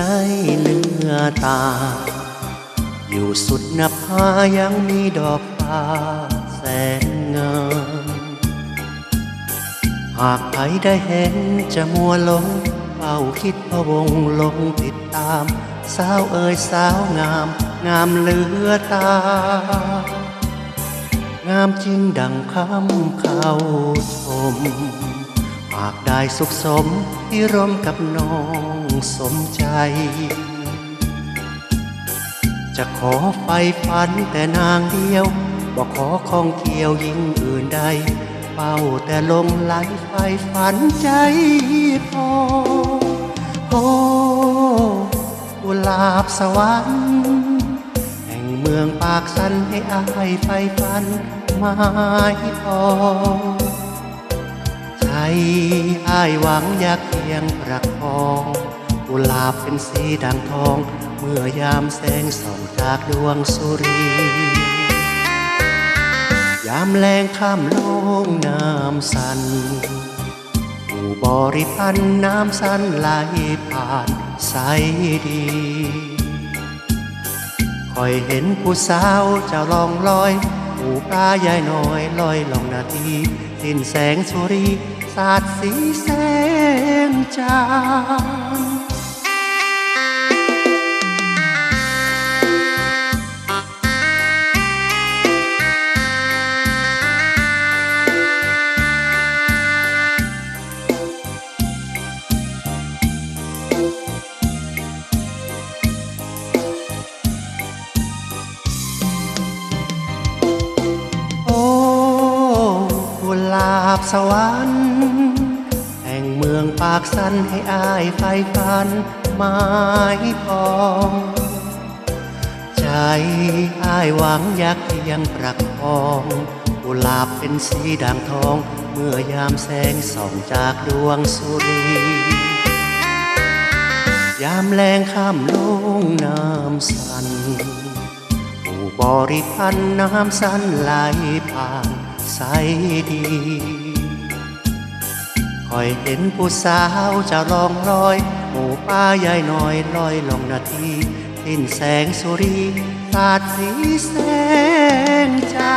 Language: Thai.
ล้เนื้อตา อยู่สุดน้าผายังมีดอกฟ้าแสนงามหากใครได้เห็นจะมัวหลงเฝ้าคิดพะวงลงติดตาม สาวเอ่ยสาวงาม งามเหลือตา งามจริงดังคำเขาชม หากได้สุขสมที่ร่วมกับน้องสมใจ จะขอไฟฝันแต่นางเดียวบอกขอของเกี่ยวยิ่งอื่นใด เป้าแต่ลงไหลไฟฝันใจพอโอกุลาบสวรรค์แห่งเมืองปากสันให้อายไฟฝันไม้พอ อ้ายหวังอยากเพียงประคองกุหลาบเป็นสีดังทอง เมื่อยามแสงส่องจากดวงสุรี ยามแรงข้ามลงน้ำสันผู้บริพันธ์น้ำสันไหลผ่านใสดีคอยเห็นผู้สาวเจ้าลองลอย ผูกอายายน้อยลอยลองนาทีสิ้นแสงสุรีสาดสีแสงจางาบสวรรค์แห่งเมืองปากสันให้อายไฟฟันไม้พองใจอายหวังอยากเพียงประคองกุหลาบเป็นสีด่างทอง เมื่อยามแสงส่องจากดวงสุรียามแรงข้ามลงน้ำสันผู้บริพันธ์น้ำสันไหลผ่านใสดี คอยเห็นผู้สาวจะลองลอย หมู่ป้ายายน้อยลอยลงนาทีสิ้นแสงสุรีสาดสีแสงจ้า